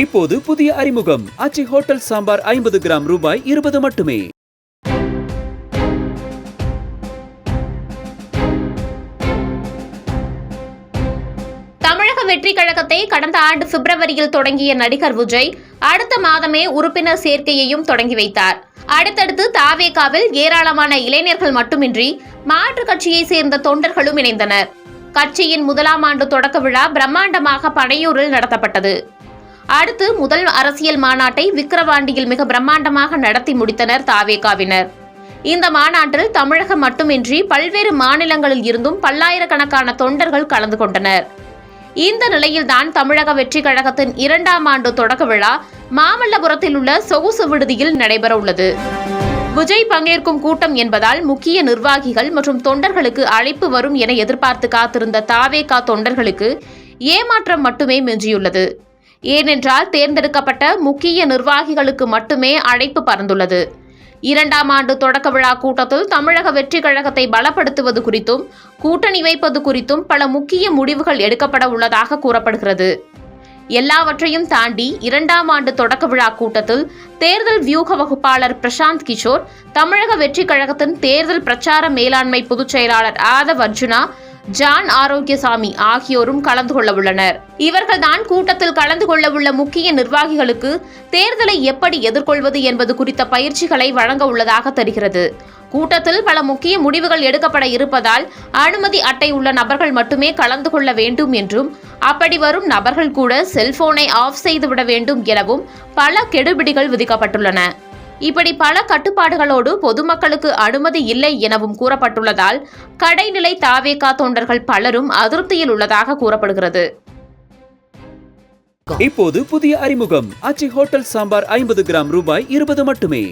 இப்போது புதிய அறிமுகம். ஆச்சி ஹோட்டல் சாம்பார் ஐம்பது கிராம் ரூபாய் இருபது மட்டுமே. தமிழக வெற்றி கழகத்தை கடந்த ஆண்டு பிப்ரவரியில் தொடங்கிய நடிகர் விஜய் அடுத்த மாதமே உறுப்பினர் சேர்க்கையையும் தொடங்கி வைத்தார். அடுத்தடுத்து தாவேகாவில் ஏராளமான இளைஞர்கள் மட்டுமின்றி மாற்றுக் கட்சியை சேர்ந்த தொண்டர்களும் இணைந்தனர். கட்சியின் முதலாம் ஆண்டு தொடக்க விழா பிரம்மாண்டமாக பனையூரில் நடத்தப்பட்டது. அடுத்து முதல் அரசியல் மாநாட்டை விக்கிரவாண்டியில் மிக பிரம்மாண்டமாக நடத்தி முடித்தனர் தாவேகாவினர். இந்த மாநாட்டில் தமிழகம் மட்டுமின்றி பல்வேறு மாநிலங்களில் இருந்தும் பல்லாயிரக்கணக்கான தொண்டர்கள் கலந்து கொண்டனர். இந்த நிலையில்தான் தமிழக வெற்றி கழகத்தின் இரண்டாம் ஆண்டு தொடக்க விழா மாமல்லபுரத்தில் உள்ள சொகுசு விடுதியில் நடைபெற உள்ளது. விஜய் பங்கேற்கும் கூட்டம் என்பதால் முக்கிய நிர்வாகிகள் மற்றும் தொண்டர்களுக்கு அழைப்பு வரும் என எதிர்பார்த்து காத்திருந்த தாவேகா தொண்டர்களுக்கு ஏமாற்றம் மட்டுமே மிஞ்சியுள்ளது. ஏனென்றால் தேர்ந்தெடுக்கப்பட்ட முக்கிய நிர்வாகிகளுக்கு மட்டுமே அழைப்பு பறந்துள்ளது. இரண்டாம் ஆண்டு தொடக்க விழா கூட்டத்தில் தமிழக வெற்றி கழகத்தை பலப்படுத்துவது குறித்தும் கூட்டணி வைப்பது குறித்தும் பல முக்கிய முடிவுகள் எடுக்கப்பட உள்ளதாக கூறப்படுகிறது. எல்லாவற்றையும் தாண்டி இரண்டாம் ஆண்டு தொடக்க விழா கூட்டத்தில் தேர்தல் வியூக வகுப்பாளர் பிரசாந்த் கிஷோர் தமிழக வெற்றி கழகத்தின் தேர்தல் பிரச்சார மேலாண்மை பொதுச் செயலாளர் ஆதவ் அர்ஜுனா ஜான் ஆரோக்கியசாமி ஆகியோரும் கலந்து கொள்ள உள்ளனர் இவர்கள்தான் கூட்டத்தில் கலந்து கொள்ள உள்ள முக்கிய நிர்வாகிகளுக்கு தேர்தலை எப்படி எதிர்கொள்வது என்பது குறித்த பயிற்சிகளை வழங்க உள்ளதாக தெரிகிறது. கூட்டத்தில் பல முக்கிய முடிவுகள் எடுக்கப்பட இருப்பதால் அனுமதி அட்டை உள்ள நபர்கள் மட்டுமே கலந்து கொள்ள வேண்டும் என்றும் அப்படி வரும் நபர்கள் கூட செல்போனை ஆஃப் செய்துவிட வேண்டும் எனவும் பல கெடுபிடிகள் விதிக்கப்பட்டுள்ளன. இப்படி பல கட்டுப்பாடுகளோடு பொதுமக்களுக்கு அனுமதி இல்லை எனவும் கூறப்பட்டுள்ளதால் கடைநிலை தாவேகா தொண்டர்கள் பலரும் அதிருப்தியில் உள்ளதாக கூறப்படுகிறது. இப்போது புதிய அறிமுகம். அச்சி ஹோட்டல் சாம்பார் ஐம்பது கிராம் ரூபாய் இருபது மட்டுமே.